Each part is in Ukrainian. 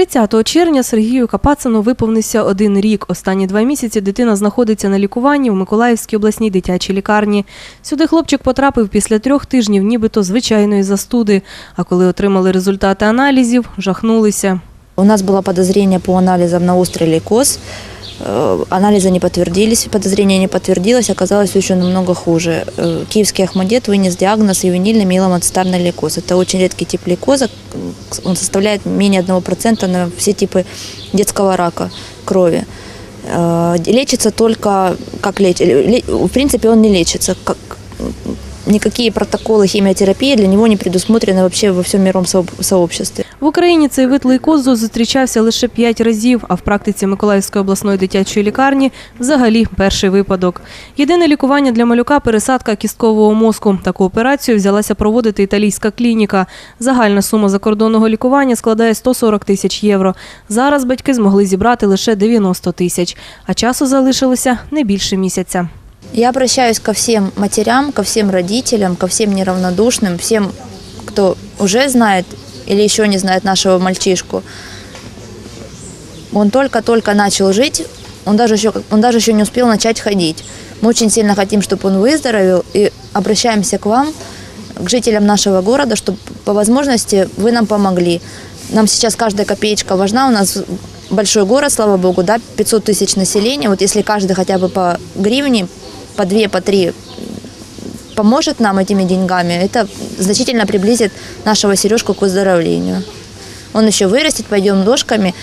30 червня Сергію Капацину виповнився один рік. Останні два місяці дитина знаходиться на лікуванні в Миколаївській обласній дитячій лікарні. Сюди хлопчик потрапив після трьох тижнів, нібито звичайної застуди. А коли отримали результати аналізів, жахнулися. У нас було підозріння по аналізам на острілі лейкоз. Э, Анализы не подтвердились, подозрение не подтвердилось, оказалось еще намного хуже. Э, Киевский Ахмадет вынес диагноз ювенильный миеломацетарный лейкоз. Это очень редкий тип лейкоза, он составляет менее 1% на все типы детского рака крови. Э, Лечится только, как лечится, в принципе он не лечится, как, никакие протоколы химиотерапии для него не предусмотрены вообще во всем мировом сооб- сообществе. В Україні цей вид лейкозу зустрічався лише п'ять разів, а в практиці Миколаївської обласної дитячої лікарні взагалі перший випадок. Єдине лікування для малюка – пересадка кісткового мозку. Таку операцію взялася проводити італійська клініка. Загальна сума закордонного лікування складає 140 тисяч євро. Зараз батьки змогли зібрати лише 90 тисяч, а часу залишилося не більше місяця. Я обращаюсь ко всем матерям, ко всем родителям, ко всем неравнодушным, всем, кто уже знает или еще не знает нашего мальчишку. Он только-только начал жить, он даже, еще, он даже еще не успел начать ходить. Мы очень сильно хотим, чтобы он выздоровел, и обращаемся к вам, к жителям нашего города, чтобы по возможности вы нам помогли. Нам сейчас каждая копеечка важна, у нас большой город, слава богу, да, 500 тысяч населения. Вот если каждый хотя бы по гривне, по две, по три поможет нам этими деньгами, это значительно приблизит нашего Сережку к выздоровлению. Он еще вырастет, пойдем ножками,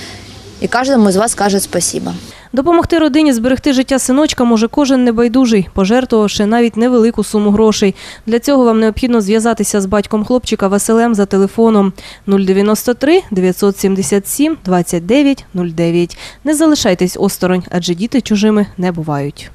и каждому из вас скажет спасибо. Допомогти родині зберегти життя синочка може кожен небайдужий, пожертвувавши навіть невелику суму грошей. Для цього вам необхідно зв'язатися з батьком хлопчика Василем за телефоном 093 977 29 09. Не залишайтесь осторонь, адже діти чужими не бувають.